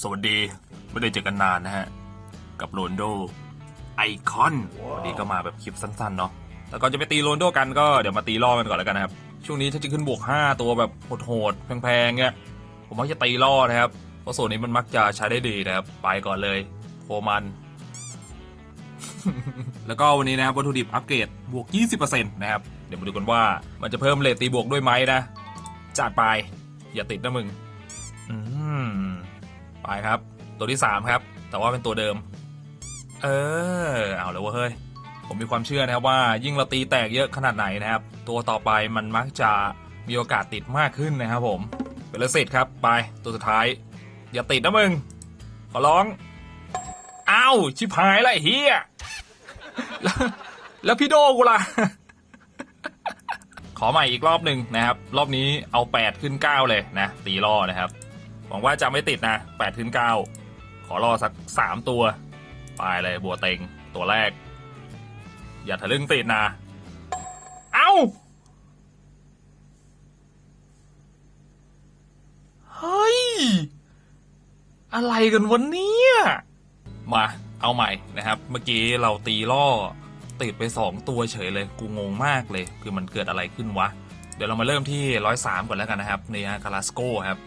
สวัสดี ไม่ได้เจอกันนานนะฮะ กับโรนโดไอคอนวันนี้ก็มาแบบคลิปสั้นๆเนาะแล้วก็จะไปตีโรนโดกันก็เดี๋ยวมาตีล่อกันก่อนแล้วกันนะครับ ช่วงนี้ถ้าจะขึ้นบวก 5 ตัวแบบโหดๆแพงๆเงี้ยผมมักจะตีล่อนะครับ เพราะส่วนนี้มันมักจะใช้ได้ดีนะครับ ไปก่อนเลยโฟมัน แล้วก็วันนี้นะครับวัตถุดิบอัปเกรดบวก 20%นะครับ เดี๋ยวมาดูกันว่ามันจะเพิ่มเลทตีบวกด้วยไหมนะจัดไปอย่าติดนะมึง อืม ครับ ตัวที่ 3 ครับ แต่ว่าเป็นตัวเดิม เออเอาเลยว่าเฮ้ย ผมมีความเชื่อนะครับว่ายิ่งเราตีแตกเยอะขนาดไหนนะครับ ตัวต่อไปมันมักจะมีโอกาสติดมากขึ้นนะครับผมเป็นเลสิตครับไปตัวสุดท้าย อย่าติดนะมึง ขอร้องอ้าวชิบหายละไอ้เฮียแล้วแล้วพี่โดกูล่ะขอใหม่อีกรอบหนึ่งนะครับ รอบนี้เอา 8 ขึ้น 9 เลยนะ ตีล่อนะครับ หวังว่าจะไม่ติดนะ8ขึ้น9ขอรอสัก 3 ตัว ไปเลยบัวเต็งตัวแรก อย่าทะลึ่งติดนะ เอ้า เฮ้ย อะไรกันวันนี้มาเอาใหม่นะครับ เมื่อกี้เราตีล่อติดไป 2 ตัวเฉยเลย กูงงมากเลย คือมันเกิดอะไรขึ้นวะ เดี๋ยวเรามาเริ่มที่103ก่อนแล้วกันนะครับนี่ฮะคาราสโกครับ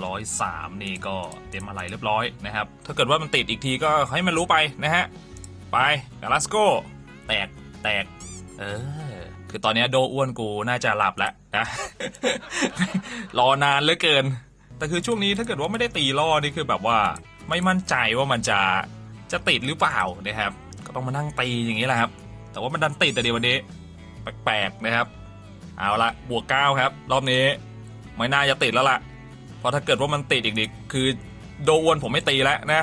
103 นี่ก็เต็มอะไรเรียบร้อยนะครับ ถ้าเกิดว่ามันติดอีกทีก็ให้มันรู้ไปนะฮะ ไปคาราสโกแตกแตก เออ คือตอนนี้โดอ้วนกูน่าจะหลับแล้วนะ รอนานเหลือเกิน แต่คือช่วงนี้ถ้าเกิดว่าไม่ได้ตีล่อนี่คือแบบว่าไม่มั่นใจว่ามันจะจะติดหรือเปล่านะครับ ก็ต้องมานั่งตีอย่างนี้แหละครับ แต่ว่ามันดันติดแต่เดียววันนี้แปลกๆนะครับ เอาละบวกเก้าครับ รอบนี้ไม่น่าจะติดแล้วล่ะ เพราะถ้าเกิดว่ามันติดอีกนิดคือโดอวนผมไม่ตีแล้วนะ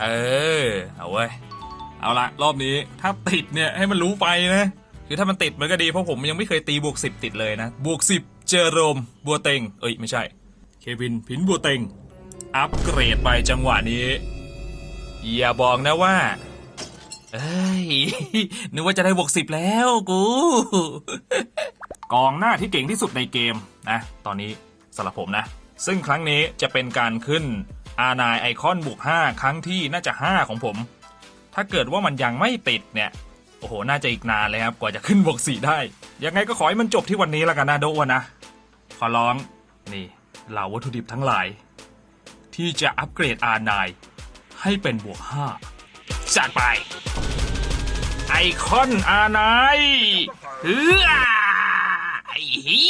เออ เอาเว้ย เอาละรอบนี้ถ้าติดเนี่ยให้มันรู้ไปนะ คือถ้ามันติดมันก็ดีเพราะผมยังไม่เคยตีบวกสิบติดเลยนะ บวกสิบเจอโรมบัวเต็ง เอ้ยไม่ใช่ เควินพินบัวเต็ง อัปเกรดไปจังหวะนี้ อย่าบอกนะว่า เอ้ย นึกว่าจะได้บวกสิบแล้วกู กองหน้าที่เก่งที่สุดในเกมนะ ตอนนี้ สำหรับผมนะ ซึ่งครั้งนี้จะเป็นการขึ้น R9 ไอคอนบวก5ครั้งที่น่าจะ 5 ของผม ถ้าเกิดว่ามันยังไม่ติดเนี่ย โอ้โห น่าจะอีกนานเลยครับ กว่าจะขึ้นบวก4ได้ ยังไงก็ขอให้มันจบที่วันนี้แล้วกันนะโดวนนะขอร้อง นี่เหล่าวัตถุดิบทั้งหลาย ที่จะอัปเกรด R9 ให้เป็นบวก5จัดไป ไอคอน R9 เฮ้อไอ้เหี้ย